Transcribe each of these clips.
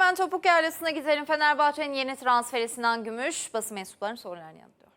Hemen topuk yerlisine gidelim. Fenerbahçe'nin yeni transferi Sinan Gümüş basın mensuplarının sorularını yanıtlıyor.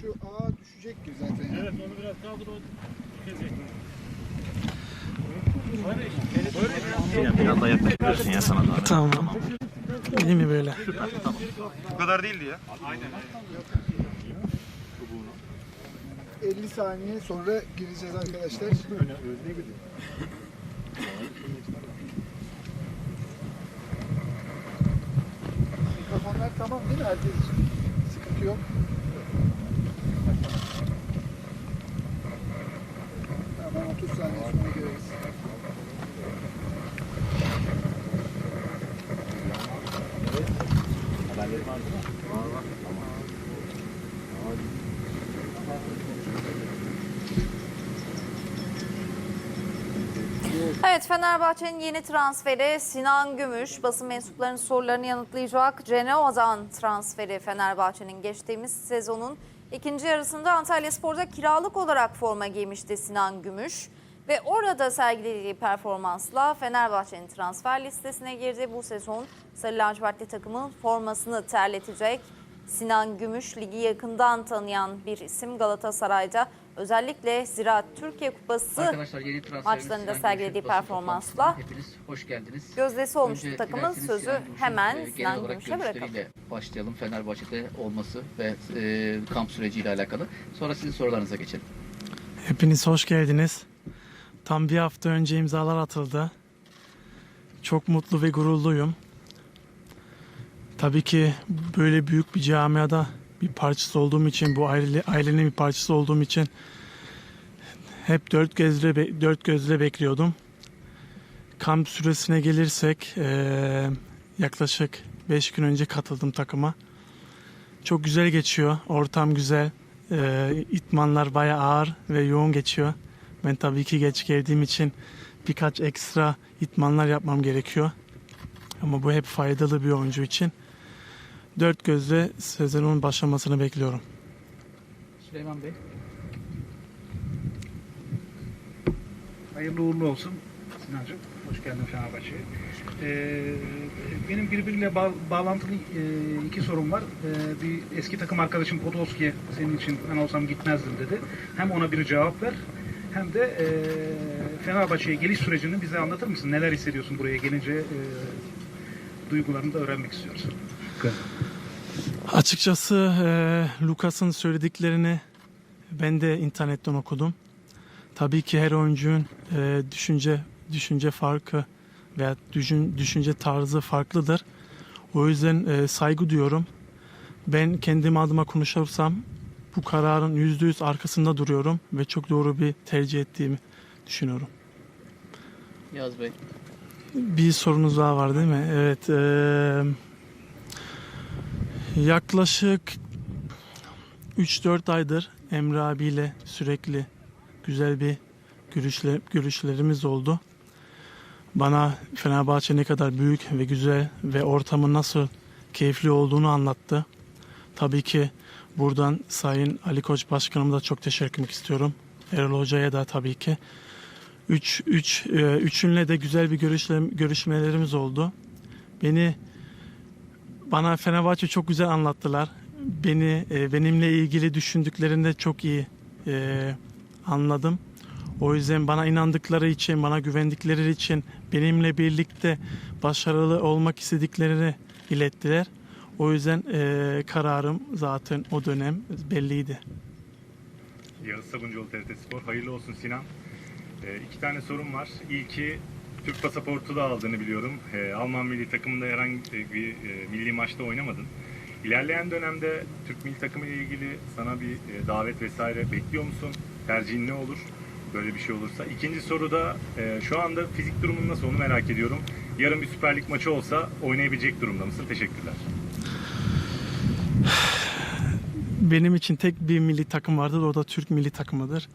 Şu A düşecek gibi zaten. Evet onu biraz kaldır o kesecek. Biraz da yaklaşıyorsun ya sana da. Tamam. İyi mi böyle? Bu kadar değildi ya. 50 saniye sonra gireceğiz arkadaşlar. Mikrofonlar tamam değil mi herkes için? Sıkıntı yok. Tamam 30 saniye sonra gireriz. Evet Fenerbahçe'nin yeni transferi Sinan Gümüş basın mensuplarının sorularını yanıtlayacak. Genoa'dan transferi Fenerbahçe'nin geçtiğimiz sezonun ikinci yarısında Antalya Spor'da kiralık olarak forma giymişti Sinan Gümüş. Ve orada sergilediği performansla Fenerbahçe'nin transfer listesine girdi. Bu sezon Sarı Lacivertli takımın formasını terletecek. Sinan Gümüş ligi yakından tanıyan bir isim Galatasaray'da. Özellikle Ziraat Türkiye Kupası maçlarında sergilediği performansla hoş geldiniz. gözdesi olmuştu Önce takımın sözü Sinan Gümüş'ün, hemen e, Sinan Gümüş'e bırakalım. başlayalım. Fenerbahçe'de olması ve e, kamp süreciyle alakalı. Sonra sizin sorularınıza geçelim. Hepiniz hoş geldiniz. Tam bir hafta önce imzalar atıldı. Çok mutlu ve gururluyum. Tabii ki böyle büyük bir camiada bir parçası olduğum için, bu aile, ailenin bir parçası olduğum için hep dört gözle, dört gözle bekliyordum. Kamp süresine gelirsek yaklaşık 5 gün önce katıldım takıma. Çok güzel geçiyor, ortam güzel. Ee, itmanlar bayağı ağır ve yoğun geçiyor. Ben tabii ki geç geldiğim için birkaç ekstra itmanlar yapmam gerekiyor. Ama bu hep faydalı bir oyuncu için. Dört gözle sezonun başlamasını bekliyorum. Süleyman Bey. Hayırlı uğurlu olsun Sinancığım. Hoş geldin Fenerbahçe'ye. Ee, benim birbiriyle bağ- bağlantılı e, iki sorum var. Ee, bir eski takım arkadaşım Podolski senin için ben olsam gitmezdim dedi. Hem ona bir cevap ver hem de e, Fenerbahçe'ye geliş sürecini bize anlatır mısın? Neler hissediyorsun buraya gelince? E, duygularını da öğrenmek istiyoruz. Açıkçası e, Lucas'ın söylediklerini ben de internetten okudum. Tabii ki her oyuncunun e, düşünce düşünce farkı veya düşün, düşünce tarzı farklıdır. O yüzden e, saygı duyuyorum. Ben kendim adıma konuşursam bu kararın yüzde yüz arkasında duruyorum ve çok doğru bir tercih ettiğimi düşünüyorum. Yaz Bey. Bir sorunuz daha var değil mi? Evet. eee, yaklaşık 3-4 aydır Emre abiyle sürekli güzel bir görüşler, görüşlerimiz oldu. Bana Fenerbahçe ne kadar büyük ve güzel ve ortamın nasıl keyifli olduğunu anlattı. Tabii ki buradan Sayın Ali Koç Başkanıma da çok teşekkür etmek istiyorum. Erol Hoca'ya da tabii ki. Üç, üç, e, üçünle de güzel bir görüşle, görüşmelerimiz oldu. Beni bana Fenerbahçe çok güzel anlattılar. Beni e, benimle ilgili düşündüklerinde çok iyi e, anladım. O yüzden bana inandıkları için, bana güvendikleri için benimle birlikte başarılı olmak istediklerini ilettiler. O yüzden e, kararım zaten o dönem belliydi. Yağız Sabuncuoğlu TRT Spor. Hayırlı olsun Sinan. Ee, iki tane sorum var. İlki Türk pasaportu da aldığını biliyorum. Ee, Alman milli takımında herhangi bir e, milli maçta oynamadın. İlerleyen dönemde Türk milli takımı ile ilgili sana bir e, davet vesaire bekliyor musun? Tercihin ne olur? Böyle bir şey olursa. İkinci soru da e, şu anda fizik durumun nasıl onu merak ediyorum. Yarın bir Süper Lig maçı olsa oynayabilecek durumda mısın? Teşekkürler. benim için tek bir milli takım vardır. O da Türk milli takımıdır.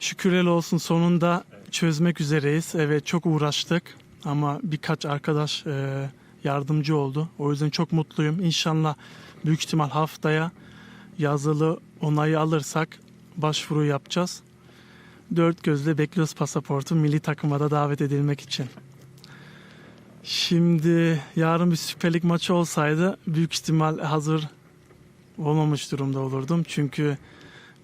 Şükürler olsun sonunda çözmek üzereyiz. Evet çok uğraştık ama birkaç arkadaş e, yardımcı oldu. O yüzden çok mutluyum. İnşallah büyük ihtimal haftaya yazılı onayı alırsak başvuru yapacağız. dört gözle bekliyoruz pasaportu milli takıma da davet edilmek için. Şimdi yarın bir Süper Lig maçı olsaydı büyük ihtimal hazır olmamış durumda olurdum. Çünkü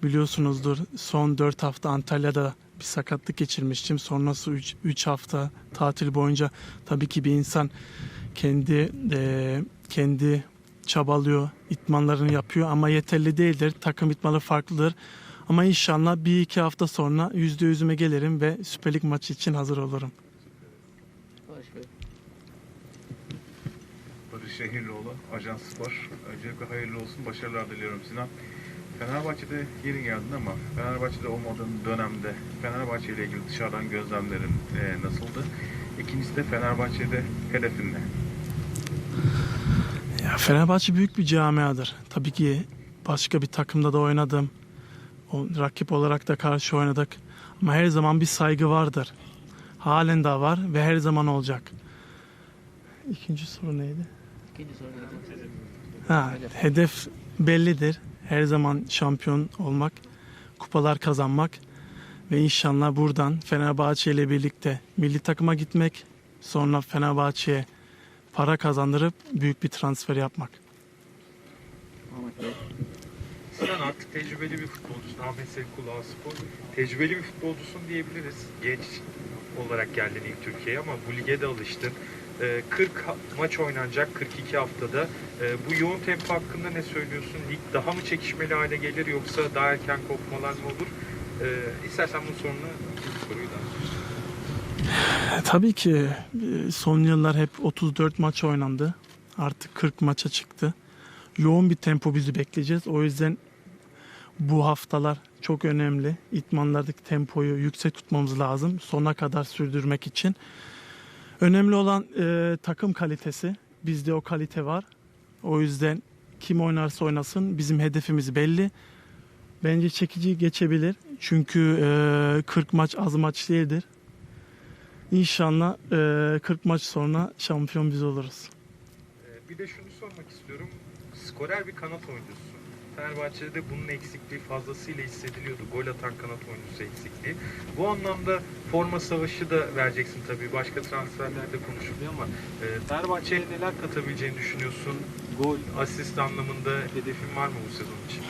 biliyorsunuzdur son 4 hafta Antalya'da bir sakatlık geçirmiştim. Sonrası 3 hafta tatil boyunca tabii ki bir insan kendi eee, kendi çabalıyor, itmanlarını yapıyor ama yeterli değildir. Takım itmanı farklıdır. Ama inşallah bir iki hafta sonra yüzde yüzüme gelirim ve Süper Lig maçı için hazır olurum. Barış Şehirlioğlu, Ajans Spor. Öncelikle hayırlı olsun, başarılar diliyorum Sinan. Fenerbahçe'de yeni geldin ama Fenerbahçe'de olmadığın dönemde Fenerbahçe ile ilgili dışarıdan gözlemlerin e, nasıldı? İkincisi de Fenerbahçe'de hedefin ne? Ya Fenerbahçe büyük bir camiadır. Tabii ki başka bir takımda da oynadım. O, rakip olarak da karşı oynadık. Ama her zaman bir saygı vardır. Halen de var ve her zaman olacak. İkinci soru neydi? İkinci soru neydi? Ha, Hedef. hedef bellidir. Her zaman şampiyon olmak, kupalar kazanmak ve inşallah buradan Fenerbahçe ile birlikte milli takıma gitmek, sonra Fenerbahçe'ye para kazandırıp büyük bir transfer yapmak. Sinan artık tecrübeli bir futbolcusun. Ahmet Seyfullah Spor. Tecrübeli bir futbolcusun diyebiliriz. Genç olarak geldin ilk Türkiye'ye ama bu lige de alıştın. Ee, 40 ha- maç oynanacak 42 haftada. Ee, Bu yoğun tempo hakkında ne söylüyorsun? Lig daha mı çekişmeli hale gelir yoksa daha erken kopmalar mı olur? Ee, İstersen bunun sorunu bu soruyla. E, Tabii ki e, son yıllar hep 34 maç oynandı. Artık 40 maça çıktı. Yoğun bir tempo bizi bekleyeceğiz. O yüzden bu haftalar çok önemli. İtmanlardaki tempoyu yüksek tutmamız lazım. Sona kadar sürdürmek için. Önemli olan e, takım kalitesi. Bizde o kalite var. O yüzden kim oynarsa oynasın bizim hedefimiz belli. Bence çekici geçebilir. Çünkü e, 40 maç az maç değildir. İnşallah e, 40 maç sonra şampiyon biz oluruz. Ee, Bir de şunu sormak istiyorum. Skorer bir kanat oyuncusu. Fenerbahçe'de de bunun eksikliği fazlasıyla hissediliyordu. Gol atan kanat oyuncusu eksikliği. Bu anlamda forma savaşı da vereceksin tabii. Başka transferlerde konuşuluyor ama e, Fenerbahçe'ye neler katabileceğini düşünüyorsun? Gol, asist anlamında hedefin var mı bu sezon için?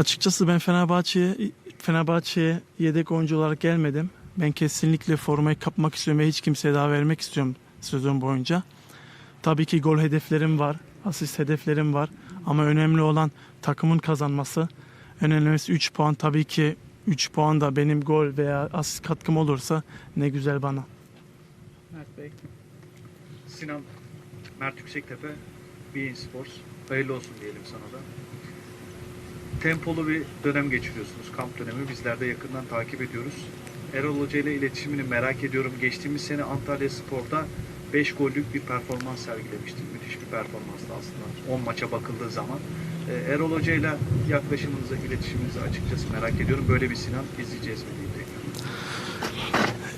Açıkçası ben Fenerbahçe'ye Fenerbahçe'ye yedek oyuncu olarak gelmedim. Ben kesinlikle formayı kapmak istiyorum ve hiç kimseye daha vermek istiyorum sezon boyunca. Tabii ki gol hedeflerim var, asist hedeflerim var ama önemli olan takımın kazanması. Önemlisi 3 puan. Tabii ki 3 puan da benim gol veya asist katkım olursa ne güzel bana. Mert Bey. Sinan, Mert Yüksektepe, Bein Sports. Hayırlı olsun diyelim sana da. Tempolu bir dönem geçiriyorsunuz, kamp dönemi. Bizler de yakından takip ediyoruz. Erol Hoca ile iletişimini merak ediyorum. Geçtiğimiz sene Antalya Spor'da 5 gollük bir performans sergilemiştin. Müthiş bir performanstı aslında 10 maça bakıldığı zaman. Ee, Erol Hoca ile yaklaşımınızı, iletişiminizi açıkçası merak ediyorum. Böyle bir Sinan izleyeceğiz mi diye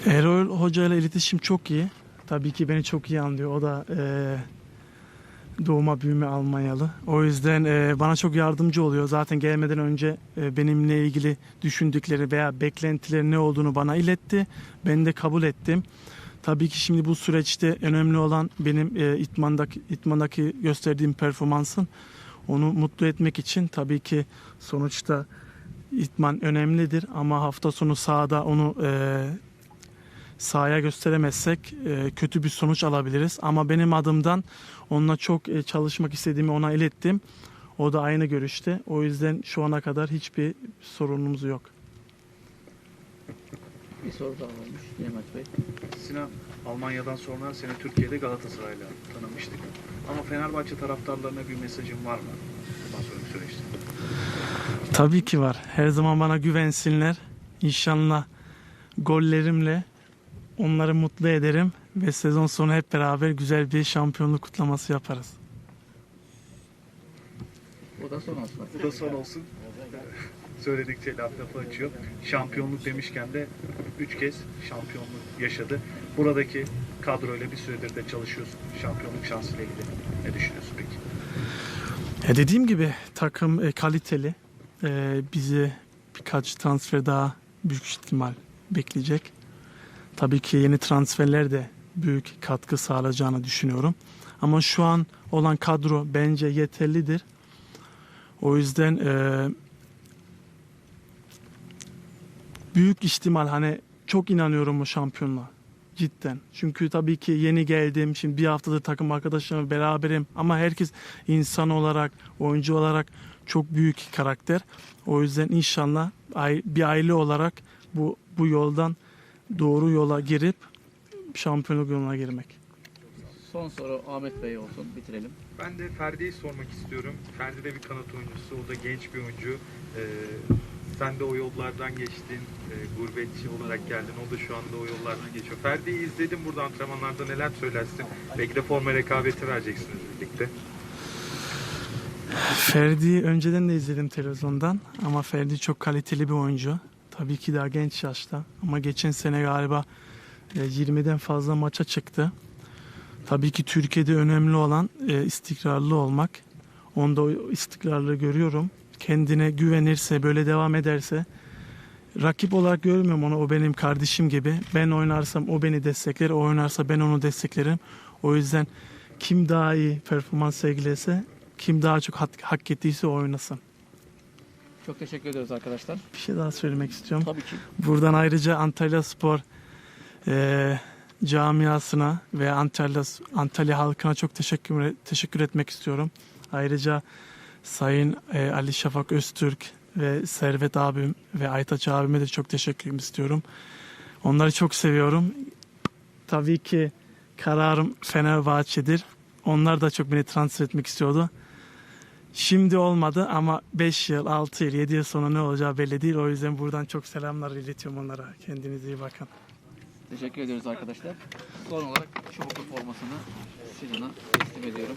tekrar. Erol Hoca ile iletişim çok iyi. Tabii ki beni çok iyi anlıyor. O da eee, doğuma büyüme Almanyalı. O yüzden eee, bana çok yardımcı oluyor. Zaten gelmeden önce eee, benimle ilgili düşündükleri veya beklentileri ne olduğunu bana iletti. Ben de kabul ettim. Tabii ki şimdi bu süreçte önemli olan benim eee, itmandaki, itmandaki gösterdiğim performansın onu mutlu etmek için tabii ki sonuçta itman önemlidir ama hafta sonu sahada onu eee sahaya gösteremezsek e, kötü bir sonuç alabiliriz. Ama benim adımdan onunla çok e, çalışmak istediğimi ona ilettim. O da aynı görüşte. O yüzden şu ana kadar hiçbir sorunumuz yok. Bir soru daha olmuş. Mehmet Bey. Sinan, Almanya'dan sonra seni Türkiye'de Galatasaray'la tanımıştık. Ama Fenerbahçe taraftarlarına bir mesajın var mı? Bundan sonraki süreçte. Tabii ki var. Her zaman bana güvensinler. İnşallah gollerimle onları mutlu ederim ve sezon sonu hep beraber güzel bir şampiyonluk kutlaması yaparız. Bu da son olsun. Bu da son olsun. Söyledikçe laf lafı açıyor. Şampiyonluk demişken de 3 kez şampiyonluk yaşadı. Buradaki kadroyla bir süredir de çalışıyorsun. Şampiyonluk şansıyla ilgili ne düşünüyorsun peki? E dediğim gibi takım e, kaliteli. E, bizi birkaç transfer daha büyük ihtimal bekleyecek. Tabii ki yeni transferler de büyük katkı sağlayacağını düşünüyorum. Ama şu an olan kadro bence yeterlidir. O yüzden e, büyük ihtimal hani çok inanıyorum o şampiyonluğa. Cidden. Çünkü tabii ki yeni geldim. Şimdi bir haftadır takım arkadaşlarımla beraberim. Ama herkes insan olarak, oyuncu olarak çok büyük karakter. O yüzden inşallah bir aile olarak bu bu yoldan doğru yola girip şampiyonluk yoluna girmek. Son soru Ahmet Bey olsun bitirelim. Ben de Ferdi'yi sormak istiyorum. Ferdi de bir kanat oyuncusu, o da genç bir oyuncu. Ee, sen de o yollardan geçtin, ee, gurbetçi olarak geldin. O da şu anda o yollardan geçiyor. Ferdi'yi izledim burada antrenmanlarda neler söylersin? Belki de forma rekabeti vereceksiniz birlikte. Ferdi'yi önceden de izledim televizyondan ama Ferdi çok kaliteli bir oyuncu. Tabii ki daha genç yaşta ama geçen sene galiba e, 20'den fazla maça çıktı. Tabii ki Türkiye'de önemli olan e, istikrarlı olmak. Onda istikrarlı görüyorum. Kendine güvenirse, böyle devam ederse rakip olarak görmüyorum onu. O benim kardeşim gibi. Ben oynarsam o beni destekler, o oynarsa ben onu desteklerim. O yüzden kim daha iyi performans sergilese, kim daha çok hak, hak ettiyse o oynasın. Çok teşekkür ediyoruz arkadaşlar. Bir şey daha söylemek istiyorum. Tabii ki. Buradan ayrıca Antalya Spor eee, camiasına ve Antalya Antalya halkına çok teşekkür teşekkür etmek istiyorum. Ayrıca Sayın eee, Ali Şafak Öztürk ve Servet abim ve Aytaç abime de çok teşekkür istiyorum. Onları çok seviyorum. Tabii ki kararım Fenerbahçe'dir. Onlar da çok beni transfer etmek istiyordu. Şimdi olmadı ama 5 yıl, 6 yıl, 7 yıl sonra ne olacağı belli değil. O yüzden buradan çok selamlar iletiyorum onlara. Kendinize iyi bakın. Teşekkür ediyoruz arkadaşlar. Son olarak çubuklu formasını Sinan'a teslim ediyorum.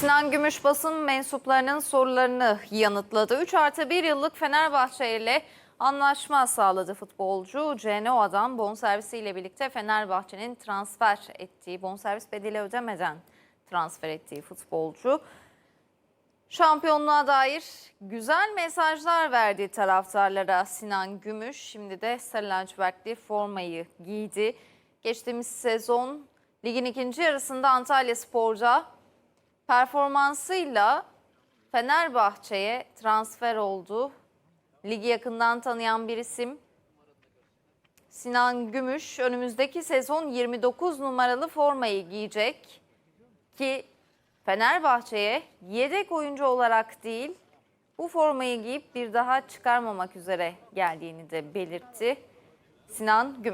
Sinan Gümüş basın mensuplarının sorularını yanıtladı. 3 artı 1 yıllık Fenerbahçe ile anlaşma sağladı futbolcu. Genoa'dan bonservisiyle birlikte Fenerbahçe'nin transfer ettiği, bonservis bedeli ödemeden transfer ettiği futbolcu. Şampiyonluğa dair güzel mesajlar verdi taraftarlara Sinan Gümüş. Şimdi de Sarı lacivertli formayı giydi. Geçtiğimiz sezon ligin ikinci yarısında Antalya Spor'da performansıyla Fenerbahçe'ye transfer oldu. Ligi yakından tanıyan bir isim. Sinan Gümüş önümüzdeki sezon 29 numaralı formayı giyecek ki Fenerbahçe'ye yedek oyuncu olarak değil bu formayı giyip bir daha çıkarmamak üzere geldiğini de belirtti. Sinan Gümüş.